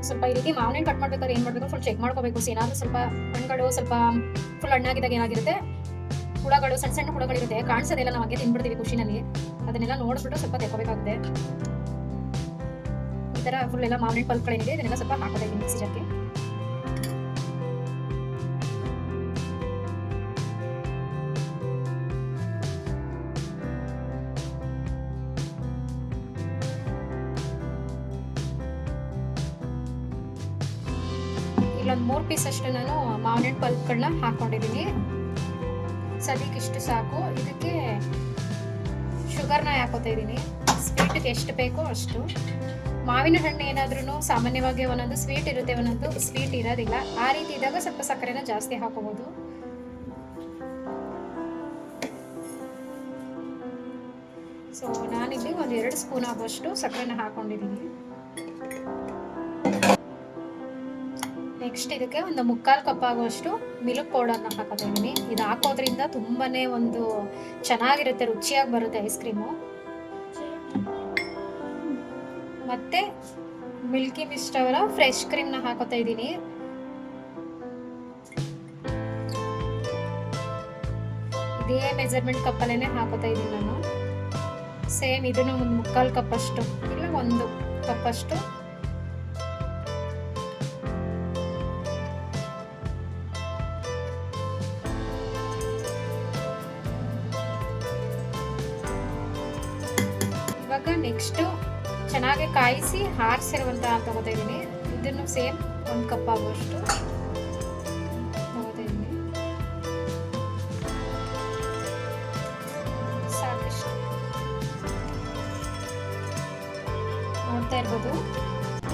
ಸ್ವಲ್ಪ ಈ ರೀತಿ ಮಾವಿನ ಕಟ್ ಮಾಡ್ಬೇಕಾದ್ರೆ ಏನ್ ಮಾಡ್ಬೇಕು? ಫುಲ್ ಚೆಕ್ ಮಾಡ್ಕೋಬೇಕು. ಏನಾದ್ರೂ ಸ್ವಲ್ಪ ಹಣ್ಣುಗಳು ಸ್ವಲ್ಪ ಫುಲ್ ಹಣ್ಣಾಗಿದ್ದಾಗ ಏನಾಗಿರುತ್ತೆ? ಹುಳಗಳು, ಸಣ್ಣ ಸಣ್ಣ ಹುಳಗಳಿರುತ್ತೆ. ಕಾಣಿಸೋದಿಲ್ಲ ನಾವು ಹಾಗೆ ತಿನ್ಬಿಡ್ತೀವಿ ಖುಷಿನಲ್ಲಿ. ಅದನ್ನೆಲ್ಲ ನೋಡ್ಬಿಟ್ಟು ಸ್ವಲ್ಪ ತೆಕ್ಕೋಬೇಕಾಗುತ್ತೆ. ಈ ತರ ಫುಲ್ ಎಲ್ಲ ಮಾವಿನ ಪಲ್ಪ್ಗಳೇನಿದೆ, ಇದನ್ನೆಲ್ಲ ಸ್ವಲ್ಪ ಹಾಕೋದೇ ಮಿಕ್ಸಿ ಇಲ್ಲೊಂದು ಮೂರು ಪೀಸ್ ಅಷ್ಟು ನಾನು ಮಾವಿನ ಪಲ್ಪ್ಗಳನ್ನ ಹಾಕೊಂಡಿದ್ದೀನಿ. ಸದ್ಯಕ್ಕೆ ಇಷ್ಟು ಸಾಕು. ಇದಕ್ಕೆ ಶುಗರ್ನ ಹಾಕೋತಾ ಇದ್ದೀನಿ. ಸ್ವೀಟ್ಗೆ ಎಷ್ಟು ಬೇಕೋ ಅಷ್ಟು. ಮಾವಿನ ಹಣ್ಣು ಏನಾದ್ರೂ ಸಾಮಾನ್ಯವಾಗಿ ಒಂದೊಂದು ಸ್ವೀಟ್ ಇರುತ್ತೆ, ಒಂದೊಂದು ಸ್ವೀಟ್ ಇರೋದಿಲ್ಲ. ಆ ರೀತಿ ಇದ್ದಾಗ ಸ್ವಲ್ಪ ಸಕ್ಕರೆನ ಜಾಸ್ತಿ ಹಾಕೋಬಹುದು ಸೊ ನಾನಿಲ್ಲಿ ಒಂದು ಎರಡು ಸ್ಪೂನ್ ಆಗುವಷ್ಟು ಸಕ್ಕರೆನ ಹಾಕೊಂಡಿದ್ದೀನಿ. ನೆಕ್ಸ್ಟ್ ಇದಕ್ಕೆ ಒಂದು ಮುಕ್ಕಾಲು ಕಪ್ ಆಗುವಷ್ಟು ಮಿಲ್ಕ್ ಪೌಡರ್ನ ಹಾಕೋತಾ ಇದ್ದೀನಿ. ಇದು ಹಾಕೋದ್ರಿಂದ ತುಂಬಾ ಒಂದು ಚೆನ್ನಾಗಿರುತ್ತೆ, ರುಚಿಯಾಗಿ ಬರುತ್ತೆ ಐಸ್ ಕ್ರೀಮು ಮತ್ತೆ ಮಿಲ್ಕಿ ಮಿಸ್ಟ್ ಅವರ ಫ್ರೆಶ್ ಕ್ರೀಮ್ನ ಹಾಕೋತಾ ಇದ್ದೀನಿ. ಇದೇ ಮೆಜರ್ಮೆಂಟ್ ಕಪ್ಪಲ್ಲೇ ಹಾಕೋತಾ ಇದ್ದೀನಿ ನಾನು. ಸೇಮ್ ಇದನ್ನು ಒಂದು ಮುಕ್ಕಾಲು ಕಪ್ ಅಷ್ಟು ಇಲ್ಲ ಒಂದು ಕಪ್ ಕಾಯಿಸಿ ಹಾರಿಸಿರುವಂತ ತಗೋತಾ ಇದ್ದೀನಿ. ಇದನ್ನು ಸೇಮ್ ಒಂದು ಕಪ್ ಆಗುವಷ್ಟು ಇದ್ದೀನಿ. ನೋಡ್ತಾ ಇರ್ಬೋದು.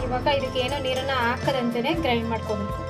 ಇವಾಗ ಇದಕ್ಕೆ ಏನೋ ನೀರನ್ನ ಹಾಕದಂತೆಯೇ ಗ್ರೈಂಡ್ ಮಾಡ್ಕೋಬೇಕು.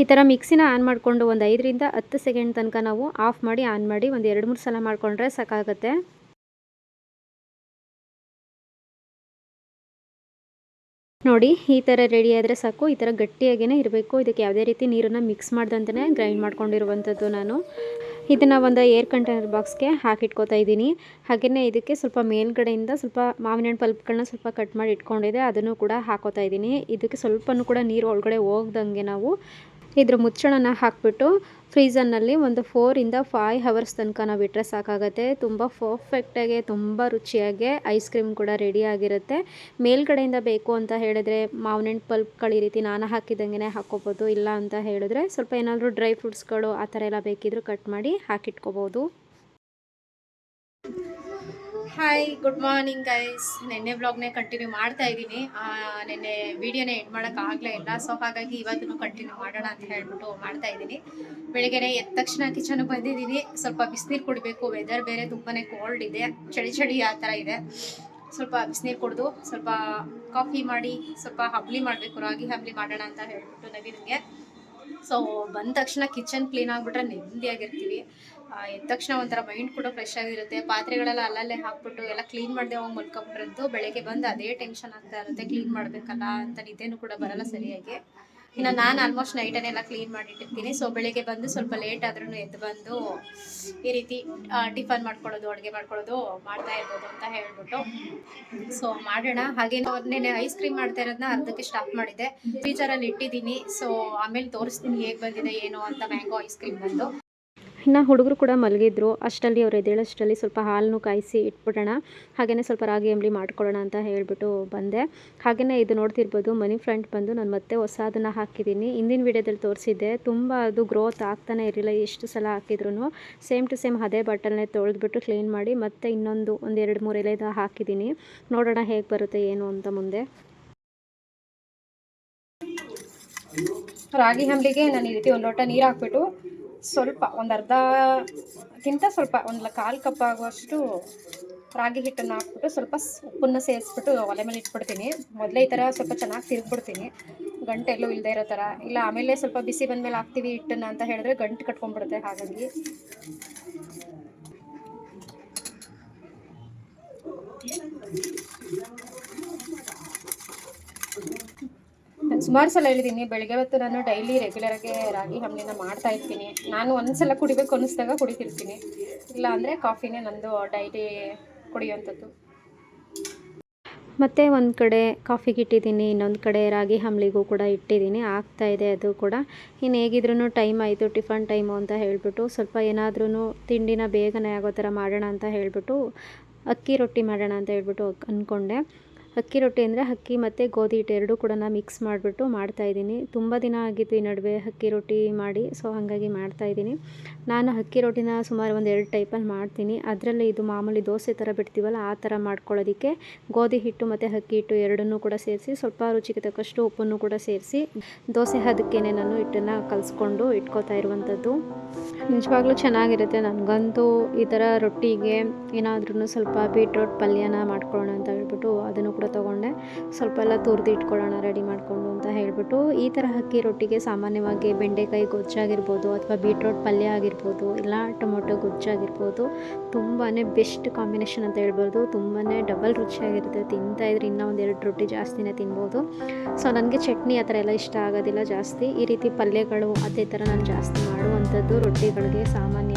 ಈ ಥರ ಮಿಕ್ಸಿನ ಆನ್ ಮಾಡಿಕೊಂಡು ಒಂದು ಐದರಿಂದ ಹತ್ತು ಸೆಕೆಂಡ್ ತನಕ ನಾವು ಆಫ್ ಮಾಡಿ ಆನ್ ಮಾಡಿ ಒಂದು ಎರಡು, ಮೂರು ಸಲ ಮಾಡಿಕೊಂಡ್ರೆ ಸಾಕಾಗುತ್ತೆ. ನೋಡಿ ಈ ಥರ ರೆಡಿ ಆದರೆ ಸಾಕು, ಈ ಥರ ಗಟ್ಟಿಯಾಗೇ ಇರಬೇಕು. ಇದಕ್ಕೆ ಯಾವುದೇ ರೀತಿ ನೀರನ್ನು ಮಿಕ್ಸ್ ಮಾಡ್ದಂತಲೇ ಗ್ರೈಂಡ್ ಮಾಡ್ಕೊಂಡಿರುವಂಥದ್ದು ನಾನು. ಇದನ್ನು ಒಂದು ಏರ್ ಕಂಟೈನರ್ ಬಾಕ್ಸ್ಗೆ ಹಾಕಿಟ್ಕೋತಾ ಇದ್ದೀನಿ. ಹಾಗೆಯೇ ಇದಕ್ಕೆ ಸ್ವಲ್ಪ ಮೇಲ್ಗಡೆಯಿಂದ ಸ್ವಲ್ಪ ಮಾವಿನ ಹಣ್ಣು ಪಲ್ಪ್ಗಳನ್ನ ಸ್ವಲ್ಪ ಕಟ್ ಮಾಡಿ ಇಟ್ಕೊಂಡಿದೆ ಅದನ್ನು ಕೂಡ ಹಾಕೋತಾ ಇದ್ದೀನಿ. ಇದಕ್ಕೆ ಸ್ವಲ್ಪನೂ ಕೂಡ ನೀರು ಒಳಗಡೆ ಹೋಗ್ದಂಗೆ ನಾವು ಇದ್ರ ಮುಚ್ಚಳನ ಹಾಕಿಬಿಟ್ಟು ಫ್ರೀಸರ್ನಲ್ಲಿ ಒಂದು ಫೋರಿಂದ ಫೈವ್ ಹವರ್ಸ್ ತನಕ ನಾವು ಇಟ್ಟರೆ ಸಾಕಾಗುತ್ತೆ. ತುಂಬ ಪರ್ಫೆಕ್ಟಾಗಿ ತುಂಬ ರುಚಿಯಾಗಿ ಐಸ್ ಕ್ರೀಮ್ ಕೂಡ ರೆಡಿ ಆಗಿರುತ್ತೆ. ಮೇಲ್ಗಡೆಯಿಂದ ಬೇಕು ಅಂತ ಹೇಳಿದ್ರೆ ಮಾವಿನ ಪಲ್ಪ್ಗಳು ಈ ರೀತಿ ನಾನು ಹಾಕಿದಂಗೆ ಹಾಕ್ಕೋಬೋದು ಇಲ್ಲ ಅಂತ ಹೇಳಿದ್ರೆ ಸ್ವಲ್ಪ ಏನಾದರೂ ಡ್ರೈ ಫ್ರೂಟ್ಸ್ಗಳು ಆ ಥರ ಎಲ್ಲ ಬೇಕಿದ್ರೂ ಕಟ್ ಮಾಡಿ ಹಾಕಿಟ್ಕೋಬೋದು. ಹಾಯ್ ಗುಡ್ ಮಾರ್ನಿಂಗ್ ಗೈಸ್ ನಿನ್ನೆ ವ್ಲಾಗ್ನೇ ಕಂಟಿನ್ಯೂ ಮಾಡ್ತಾ ಇದ್ದೀನಿ. ನಿನ್ನೆ ವೀಡಿಯೋನೇ ಎಂಡ್ ಆಗಲೇ ಇಲ್ಲ. ಸೊ ಹಾಗಾಗಿ ಇವತ್ತು ಕಂಟಿನ್ಯೂ ಮಾಡೋಣ ಅಂತ ಹೇಳ್ಬಿಟ್ಟು ಮಾಡ್ತಾ ಇದ್ದೀನಿ. ಬೆಳಿಗ್ಗೆ ಎದ್ದ ತಕ್ಷಣ ಕಿಚನ್ಗೆ ಬಂದಿದ್ದೀನಿ. ಸ್ವಲ್ಪ ಬಿಸಿನೀರು ಕುಡಬೇಕು. ವೆದರ್ ಬೇರೆ ತುಂಬಾ ಕೋಲ್ಡ್ ಇದೆ. ಚಳಿ ಚಳಿ ಆ ಥರ ಇದೆ. ಸ್ವಲ್ಪ ಬಿಸಿನೀರು ಕುಡಿದು ಸ್ವಲ್ಪ ಕಾಫಿ ಮಾಡಿ, ಸ್ವಲ್ಪ ಹಬ್ಲಿ ಮಾಡಬೇಕು. ರಾಗಿ ಹಬ್ಲಿ ಮಾಡೋಣ ಅಂತ ಹೇಳ್ಬಿಟ್ಟು ನವೀನಿಗೆ ಸೊ ಬಂದ ತಕ್ಷಣ ಕಿಚನ್ ಕ್ಲೀನ್ ಆಗಿಬಿಟ್ರೆ ನೆಮ್ಮದಿಯಾಗಿರ್ತೀವಿ. ಎದ್ದ ತಕ್ಷಣ ಒಂಥರ ಮೈಂಡ್ ಕೂಡ ಫ್ರೆಶ್ ಆಗಿರುತ್ತೆ. ಪಾತ್ರೆಗಳೆಲ್ಲ ಅಲ್ಲಲ್ಲೇ ಹಾಕ್ಬಿಟ್ಟು ಎಲ್ಲ ಕ್ಲೀನ್ ಮಾಡದೆ ಹೋಗಿ ಮಲ್ಕೊಂಡ್ಬಿಡ್ದು ಬೆಳಗ್ಗೆ ಬಂದು ಅದೇ ಟೆನ್ಷನ್ ಆಗ್ತಾ ಇರುತ್ತೆ. ಕ್ಲೀನ್ ಮಾಡಬೇಕಲ್ಲ ಅಂತ ನಿದ್ದೆನೂ ಕೂಡ ಬರಲ್ಲ ಸರಿಯಾಗಿ. ಇನ್ನು ನಾನು ಆಲ್ಮೋಸ್ಟ್ ನೈಟನ್ನೆಲ್ಲ ಕ್ಲೀನ್ ಮಾಡಿಟ್ಟಿರ್ತೀನಿ. ಸೊ ಬೆಳಗ್ಗೆ ಬಂದು ಸ್ವಲ್ಪ ಲೇಟ್ ಆದ್ರೂ ಎದ್ದು ಬಂದು ಈ ರೀತಿ ಟಿಫನ್ ಮಾಡ್ಕೊಳ್ಳೋದು, ಅಡುಗೆ ಮಾಡ್ಕೊಳ್ಳೋದು ಮಾಡ್ತಾ ಇರ್ಬೋದು ಅಂತ ಹೇಳ್ಬಿಟ್ಟು. ಸೊ ಮಾಡೋಣ. ಹಾಗೆ ನೆನೆ ಐಸ್ ಕ್ರೀಮ್ ಮಾಡ್ತಾ ಇರೋದನ್ನ ಅರ್ಧಕ್ಕೆ ಸ್ಟಾಪ್ ಮಾಡಿದ್ದೆ ಫ್ರೀಜರಲ್ಲಿ ಇಟ್ಟಿದ್ದೀನಿ ಸೊ ಆಮೇಲೆ ತೋರಿಸ್ತೀನಿ ಹೇಗೆ ಬಂದಿದೆ, ಏನು ಅಂತ ಮ್ಯಾಂಗೋ ಐಸ್ ಕ್ರೀಮ್ ಬಂದು. ಇನ್ನು ಹುಡುಗರು ಕೂಡ ಮಲಗಿದ್ರು. ಅಷ್ಟರಲ್ಲಿ ಅವ್ರು ಎದ್ದೇಳಷ್ಟರಲ್ಲಿ ಸ್ವಲ್ಪ ಹಾಲನ್ನು ಕಾಯಿಸಿ ಇಟ್ಬಿಡೋಣ. ಹಾಗೆಯೇ ಸ್ವಲ್ಪ ರಾಗಿ ಅಂಬಲಿ ಮಾಡ್ಕೊಳ್ಳೋಣ ಅಂತ ಹೇಳಿಬಿಟ್ಟು ಬಂದೆ. ಹಾಗೆಯೇ ಇದು ನೋಡ್ತಿರ್ಬೋದು, ಮನಿ ಫ್ರಂಟ್ ಬಂದು ನಾನು ಮತ್ತೆ ಹೊಸದನ್ನು ಹಾಕಿದ್ದೀನಿ. ಹಿಂದಿನ ವೀಡಿಯೋದಲ್ಲಿ ತೋರಿಸಿದ್ದೆ. ತುಂಬ ಅದು ಗ್ರೋತ್ ಆಗ್ತಾನೆ ಇರಲಿಲ್ಲ ಎಷ್ಟು ಸಲ ಹಾಕಿದ್ರು ಸೇಮ್ ಟು ಸೇಮ್ ಅದೇ ಬಟ್ಟಲನ್ನೇ ತೊಳೆದ್ಬಿಟ್ಟು ಕ್ಲೀನ್ ಮಾಡಿ ಮತ್ತೆ ಇನ್ನೊಂದು ಒಂದು ಎರಡು ಮೂರು ಎಲೆದ ಹಾಕಿದ್ದೀನಿ. ನೋಡೋಣ ಹೇಗೆ ಬರುತ್ತೆ ಏನು ಅಂತ ಮುಂದೆ. ರಾಗಿ ಹಂಬಲಿಗೆ ನಾನು ಈ ರೀತಿ ಒಂದು ಲೋಟ ನೀರು ಹಾಕ್ಬಿಟ್ಟು ಸ್ವಲ್ಪ ಒಂದು ಅರ್ಧಕ್ಕಿಂತ ಸ್ವಲ್ಪ ಒಂದು ಕಾಲು ಕಪ್ ಆಗುವಷ್ಟು ರಾಗಿ ಹಿಟ್ಟನ್ನು ಹಾಕ್ಬಿಟ್ಟು ಸ್ವಲ್ಪ ಉಪ್ಪನ್ನು ಸೇರಿಸ್ಬಿಟ್ಟು ಒಲೆ ಮೇಲೆ ಇಟ್ಬಿಡ್ತೀನಿ. ಮೊದಲೇ ಈ ಥರ ಸ್ವಲ್ಪ ಚೆನ್ನಾಗಿ ತಿರುಗ್ಬಿಡ್ತೀನಿ. ಗಂಟೆಲ್ಲೂ ಇಲ್ಲದೆ ಇರೋ ಥರ ಇಲ್ಲ, ಆಮೇಲೆ ಸ್ವಲ್ಪ ಬಿಸಿ ಬಂದ ಮೇಲೆ ಹಾಕ್ತೀವಿ ಹಿಟ್ಟನ್ನು ಅಂತ ಹೇಳಿದ್ರೆ ಗಂಟು ಕಟ್ಕೊಂಡ್ಬಿಡುತ್ತೆ ಹಾಗಾಗಿ ನಾನು ಸುಮಾರು ಸಲ ಹೇಳಿದ್ದೀನಿ ಬೆಳಗ್ಗೆ ಹೊತ್ತು ನಾನು ಡೈಲಿ ರೆಗ್ಯುಲರಾಗಿ ರಾಗಿ ಹಂಬಲಿನ ಮಾಡ್ತಾ ಇರ್ತೀನಿ. ನಾನು ಒಂದ್ಸಲ ಕುಡಿಬೇಕು ಅನ್ನಿಸ್ದಾಗ ಕುಡಿತಿರ್ತೀನಿ. ಇಲ್ಲ ಅಂದರೆ ಕಾಫಿನೇ ನಂದು ಡೈಲಿ ಕುಡಿಯುವಂಥದ್ದು. ಮತ್ತು ಒಂದು ಕಡೆ ಕಾಫಿಗೆ ಇಟ್ಟಿದ್ದೀನಿ ಇನ್ನೊಂದು ಕಡೆ ರಾಗಿ ಹಂಬ್ಲಿಗೂ ಕೂಡ ಇಟ್ಟಿದ್ದೀನಿ. ಆಗ್ತಾ ಇದೆ ಅದು ಕೂಡ. ಇನ್ನು ಹೇಗಿದ್ರೂ ಟೈಮ್ ಆಯಿತು, ಟಿಫನ್ ಟೈಮು ಅಂತ ಹೇಳಿಬಿಟ್ಟು ಸ್ವಲ್ಪ ಏನಾದ್ರೂ ತಿಂಡಿನ ಬೇಗನೆ ಆಗೋ ಥರ ಮಾಡೋಣ ಅಂತ ಹೇಳಿಬಿಟ್ಟು ಅಕ್ಕಿ ರೊಟ್ಟಿ ಮಾಡೋಣ ಅಂತ ಹೇಳಿಬಿಟ್ಟು ಅಂದ್ಕೊಂಡೆ ಅಕ್ಕಿ ರೊಟ್ಟಿ ಅಂದರೆ ಅಕ್ಕಿ ಮತ್ತು ಗೋಧಿ ಹಿಟ್ಟು ಎರಡೂ ಕೂಡ ಮಿಕ್ಸ್ ಮಾಡಿಬಿಟ್ಟು ಮಾಡ್ತಾಯಿದ್ದೀನಿ ತುಂಬ ದಿನ ಆಗಿತ್ತು ಈ ನಡುವೆ ಅಕ್ಕಿ ರೊಟ್ಟಿ ಮಾಡಿ ಸೊ ಹಾಗಾಗಿ ಮಾಡ್ತಾಯಿದ್ದೀನಿ ನಾನು ಅಕ್ಕಿ ರೊಟ್ಟಿನ ಸುಮಾರು ಒಂದು ಎರಡು ಟೈಪಲ್ಲಿ ಮಾಡ್ತೀನಿ. ಅದರಲ್ಲಿ ಇದು ಮಾಮೂಲಿ ದೋಸೆ ಥರ ಬಿಡ್ತೀವಲ್ಲ, ಆ ಥರ ಮಾಡ್ಕೊಳ್ಳೋದಕ್ಕೆ ಗೋಧಿ ಹಿಟ್ಟು ಮತ್ತು ಅಕ್ಕಿ ಹಿಟ್ಟು ಎರಡನ್ನೂ ಕೂಡ ಸೇರಿಸಿ, ಸ್ವಲ್ಪ ರುಚಿಗೆ ತಕ್ಕಷ್ಟು ಉಪ್ಪನ್ನು ಕೂಡ ಸೇರಿಸಿ, ದೋಸೆ ಅದಕ್ಕೇನೆ ನಾನು ಹಿಟ್ಟನ್ನು ಕಲಿಸ್ಕೊಂಡು ಇಟ್ಕೋತಾ ಇರುವಂಥದ್ದು. ನಿಜವಾಗ್ಲೂ ಚೆನ್ನಾಗಿರುತ್ತೆ. ನನಗಂತೂ ಈ ಥರ ರೊಟ್ಟಿಗೆ ಏನಾದ್ರೂ ಸ್ವಲ್ಪ ಬೀಟ್ರೋಟ್ ಪಲ್ಯನ ಮಾಡ್ಕೊಳ್ಳೋಣ ಅಂತ ಹೇಳ್ಬಿಟ್ಟು ಅದನ್ನು ಕೂಡ ತೊಗೊಂಡೆ. ಸ್ವಲ್ಪ ಎಲ್ಲ ತುರಿದು ಇಟ್ಕೊಳ್ಳೋಣ, ರೆಡಿ ಮಾಡಿಕೊಂಡು ಅಂತ ಹೇಳ್ಬಿಟ್ಟು, ಈ ಥರ ಅಕ್ಕಿ ರೊಟ್ಟಿಗೆ ಸಾಮಾನ್ಯವಾಗಿ ಬೆಂಡೆಕಾಯಿ ಗೊಜ್ಜಾಗಿರ್ಬೋದು ಅಥವಾ ಬೀಟ್ರೋಟ್ ಪಲ್ಯ ಆಗಿರ್ಬೋದು, ಇಲ್ಲ ಟೊಮೊಟೊ ಗೊಜ್ಜಾಗಿರ್ಬೋದು ತುಂಬಾ ಬೆಸ್ಟ್ ಕಾಂಬಿನೇಷನ್ ಅಂತ ಹೇಳ್ಬೋದು. ತುಂಬಾ ಡಬಲ್ ರುಚಿಯಾಗಿರುತ್ತೆ. ತಿಂತಾ ಇದ್ರೆ ಇನ್ನೂ ಒಂದು ಎರಡು ರೊಟ್ಟಿ ಜಾಸ್ತಿನೇ ತಿನ್ಬೋದು. ಸೊ, ನನಗೆ ಚಟ್ನಿ ಆ ಥರ ಎಲ್ಲ ಇಷ್ಟ ಆಗೋದಿಲ್ಲ ಜಾಸ್ತಿ. ಈ ರೀತಿ ಪಲ್ಯಗಳು ಅದೇ ಥರ ನಾನು ಜಾಸ್ತಿ ಮಾಡುವಂಥದ್ದು ರೊಟ್ಟಿಗಳಿಗೆ ಸಾಮಾನ್ಯವಾಗಿ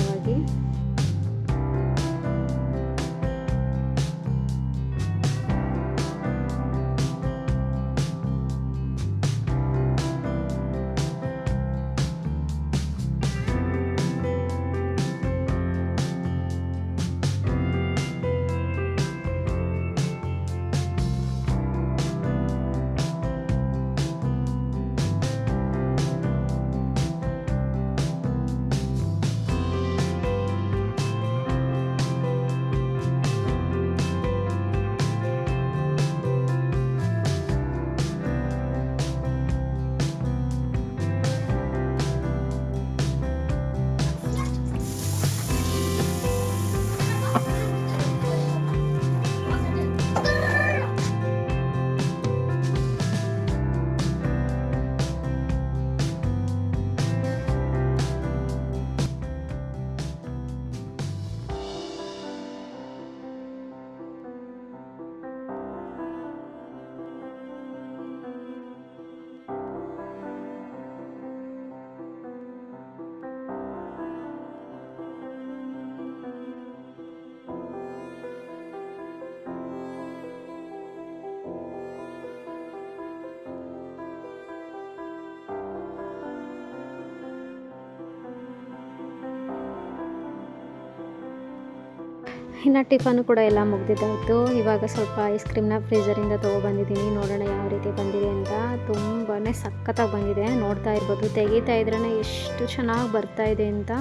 ಇನ್ನು ಟಿಫನ್ ಕೂಡ ಎಲ್ಲ ಮುಗ್ದಿದ್ದಾಯಿತು. ಇವಾಗ ಸ್ವಲ್ಪ ಐಸ್ ಕ್ರೀಮ್ನ ಫ್ರೀಝರಿಂದ ತೊಗೊಬಂದಿದ್ದೀನಿ ನೋಡೋಣ ಯಾವ ರೀತಿ ಬಂದಿದೆ ಅಂತ. ತುಂಬಾ ಸಖತ್ತಾಗಿ ಬಂದಿದೆ. ನೋಡ್ತಾ ಇರ್ಬೋದು. ತೆಗಿತಾ ಇದ್ರೇ ಎಷ್ಟು ಚೆನ್ನಾಗಿ ಬರ್ತಾ ಇದೆ ಅಂತ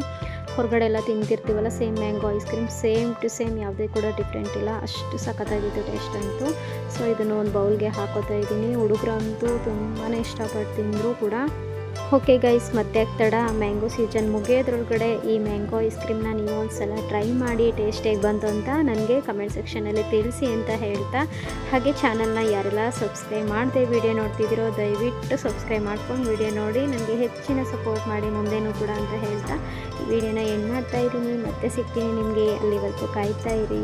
ಹೊರಗಡೆ ಎಲ್ಲ ತಿಂತಿರ್ತೀವಲ್ಲ same mango ice cream same to same ಯಾವುದೇ ಕೂಡ ಡಿಫ್ರೆಂಟ್ ಇಲ್ಲ. ಅಷ್ಟು ಸಖತ್ತಾಗಿತ್ತು ಟೇಸ್ಟ್ ಅಂತೂ. ಸೊ ಇದನ್ನು ಒಂದು ಬೌಲ್ಗೆ ಹಾಕೋತಾ ಇದ್ದೀನಿ. ಹುಡುಗರಂತೂ ತುಂಬಾ ಇಷ್ಟಪಟ್ಟು ತಿಂದರೂ ಕೂಡ. ಓಕೆ ಗೈಸ್ ಮತ್ತೆ ತಡ ಮ್ಯಾಂಗೋ ಸೀಸನ್ ಮುಗಿಯೋದ್ರೊಳಗಡೆ ಈ ಮ್ಯಾಂಗೋ ಐಸ್ ಕ್ರೀಮ್ನ ನೀವು ಒಂದ್ಸಲ ಟ್ರೈ ಮಾಡಿ ಟೇಸ್ಟ್ ಹೇಗೆ ಬಂತು ಅಂತ ನನಗೆ ಕಮೆಂಟ್ ಸೆಕ್ಷನಲ್ಲಿ ತಿಳಿಸಿ ಅಂತ ಹೇಳ್ತಾ. ಹಾಗೆ ಚಾನಲ್ನ ಯಾರೆಲ್ಲ ಸಬ್ಸ್ಕ್ರೈಬ್ ಮಾಡದೆ ವಿಡಿಯೋ ನೋಡ್ತಿದ್ದೀರೋ, ದಯವಿಟ್ಟು ಸಬ್ಸ್ಕ್ರೈಬ್ ಮಾಡ್ಕೊಂಡು ವಿಡಿಯೋ ನೋಡಿ. ನನಗೆ ಹೆಚ್ಚಿನ ಸಪೋರ್ಟ್ ಮಾಡಿ, ಮುಂದೆನೂ ಕೂಡ ಅಂತ ಹೇಳ್ತಾ. ಈ ವಿಡಿಯೋನ ಎಂಡ್ ಮಾಡ್ತಾ ಇದ್ದೀನಿ. ಮತ್ತೆ ಸಿಗ್ತೀನಿ ನಿಮಗೆ. ಅಲ್ಲಿವರೆಗೂ ಕಾಯ್ತಾ ಇರಿ.